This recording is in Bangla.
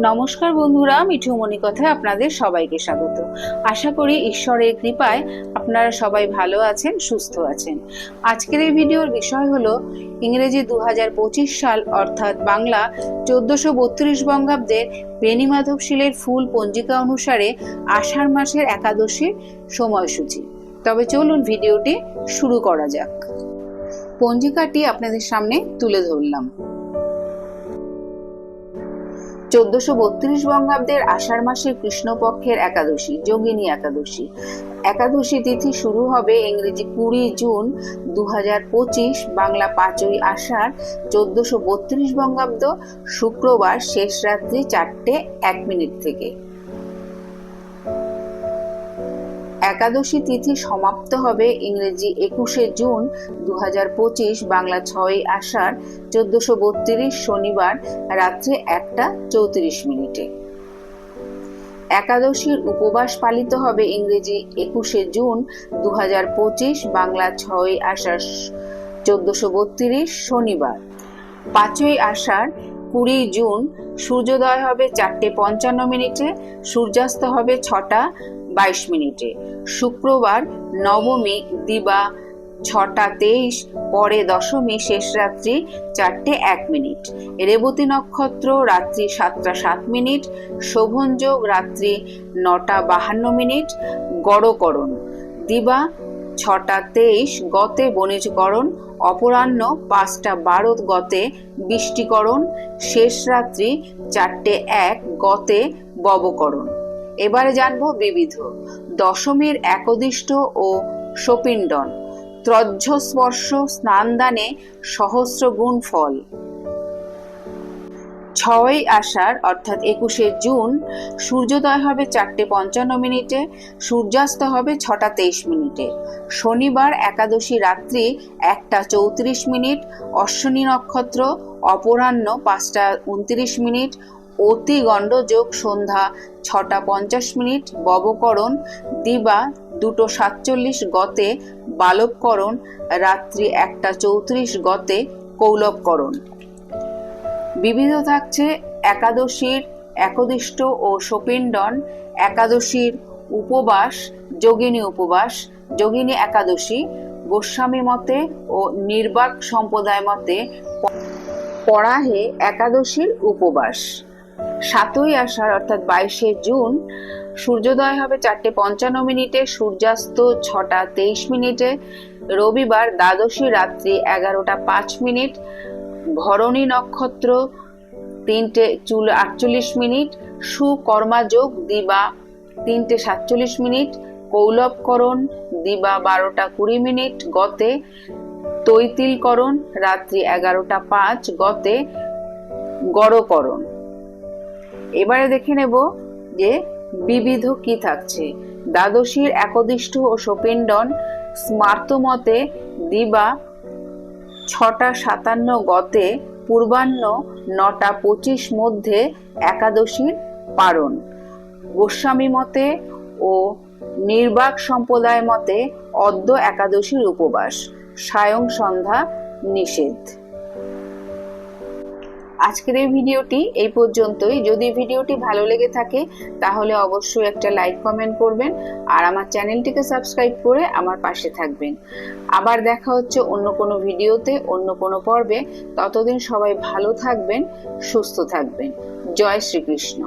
নমস্কার বন্ধুরা মিঠুমণি কথায় আপনাদের সবাইকে স্বাগত। আশা করি ঈশ্বরের কৃপায় আপনারা সবাই ভালো আছেন, সুস্থ আছেন। আজকের এই ভিডিওর বিষয় হলো ইংরেজি দু হাজার পঁচিশ সাল, অর্থাৎ বাংলা চোদ্দশো বত্রিশ বঙ্গাব্দের বেণীমাধব শিলের ফুল পঞ্জিকা অনুসারে আষাঢ় মাসের একাদশীর সময়সূচি। তবে চলুন ভিডিওটি শুরু করা যাক। পঞ্জিকাটি আপনাদের সামনে তুলে ধরলাম। চোদ্দশো বত্রিশ বঙ্গাব্দের আষাঢ় মাসের কৃষ্ণপক্ষের একাদশী, যোগিনী একাদশী। একাদশী তিথি শুরু হবে ইংরেজি কুড়ি জুন দু পঁচিশ, বাংলা পাঁচই আষাঢ়, চোদ্দশো বত্রিশ বঙ্গাব্দ শুক্রবার শেষ রাত্রি চারটে এক মিনিট থেকে। একাদশী তিথি সমাপ্ত হবে ইংরেজি একুশে জুন দু পঁচিশ, বাংলা ছয়ই আষাঢ়, চোদ্দশো বত্রিশ শনিবার, রাত্রে একটা চৌত্রিশ মিনিটে। একাদশীর উপবাস পালিত হবে ইংরেজি একুশে জুন দু পঁচিশ, বাংলা ছয়ই আষাঢ়, চোদ্দশো বত্রিশ শনিবার। পাঁচই আষাঢ়, কুড়ি জুন, সূর্যোদয় হবে চারটে পঞ্চান্ন মিনিটে, সূর্যাস্ত হবে ছটা বাইশ মিনিটে। শুক্রবার নবমী, দিবা ছটা তেইশ, পরে দশমী, শেষ রাত্রি চারটে এক মিনিট। রেবতী নক্ষত্র রাত্রি সাতটা সাত মিনিট, শোভনযোগ রাত্রি নটা বাহান্ন মিনিট, গড়করণ। দিবা ছটা তেইশ, গতে বণিজকরণ অপরাহ্ন পাঁচটা বারো গতে বৃষ্টিকরণ, শেষ রাত্রি চারটে এক, গতে ববকরণ। এবারে জানব বিবিধ, দশমীর একদিষ্ট ও সপিণ্ডন ত্রজ্জস্পর্শ স্নানদানে সহস্র গুণ ফল। ছয় আষাঢ়, অর্থাৎ একুশে জুন, সূর্যোদয় হবে চারটে পঞ্চান্ন মিনিটে, সূর্যাস্ত হবে ছটা তেইশ মিনিটে। শনিবার একাদশী রাত্রি একটা চৌত্রিশ মিনিট, অশ্বিনী নক্ষত্র অপরাহ্ন পাঁচটা উনত্রিশ মিনিট অতি গণ্ডযোগ সন্ধ্যা ছটা পঞ্চাশ মিনিট, ববকরণ, দিবা, দুটো সাতচল্লিশ গতে, বালবকরণ, রাত্রি একটা চৌত্রিশ গতে, কৌলবকরণ। বিবিধ থাকছে একাদশীর একদিষ্ট ও সপিণ্ডন একাদশীর উপবাস, যোগিনী উপবাস, যোগিনী একাদশী, গোস্বামী মতে ও নির্বাক সম্প্রদায় মতে পড়াহে একাদশীর উপবাস। সাতই আষাঢ়, অর্থাৎ বাইশে জুন, সূর্যোদয় হবে চারটে পঞ্চান্ন মিনিটে, সূর্যাস্ত ছটা তেইশ মিনিটে, রবিবার দ্বাদশী রাত্রি এগারোটা পাঁচ মিনিট, ভরণী নক্ষত্র তিনটে চুল আটচল্লিশ মিনিট সুকর্মাযোগ দিবা তিনটে সাতচল্লিশ মিনিট, কৌলবকরণ দিবা বারোটা কুড়ি মিনিট গতে, তৈতিলকরণ রাত্রি এগারোটা পাঁচ গতে, গড়করণ। এবারে দেখে নেব যে বিবিধ কি থাকছে। দ্বাদশীর একদিষ্ট ও সপিণ্ডন স্মার্তমতে দিবা ছটা সাতান্ন গতে পূর্বাহ্ন নটা পঁচিশ মধ্যে একাদশীর পারণ। গোস্বামী মতে ও নির্বাক সম্প্রদায় মতে অদ্য একাদশীর উপবাস। সায়ং সন্ধ্যা নিষেধ। আজকের এই ভিডিওটি এই পর্যন্তই। যদি ভিডিওটি ভালো লেগে থাকে, তাহলে অবশ্যই একটা লাইক, কমেন্ট করবেন আর আমার চ্যানেলটিকে সাবস্ক্রাইব করে আমার পাশে থাকবেন। আবার দেখা হচ্ছে অন্য কোনো ভিডিওতে, অন্য কোনো পর্বে। ততদিন সবাই ভালো থাকবেন, সুস্থ থাকবেন। জয় শ্রীকৃষ্ণ।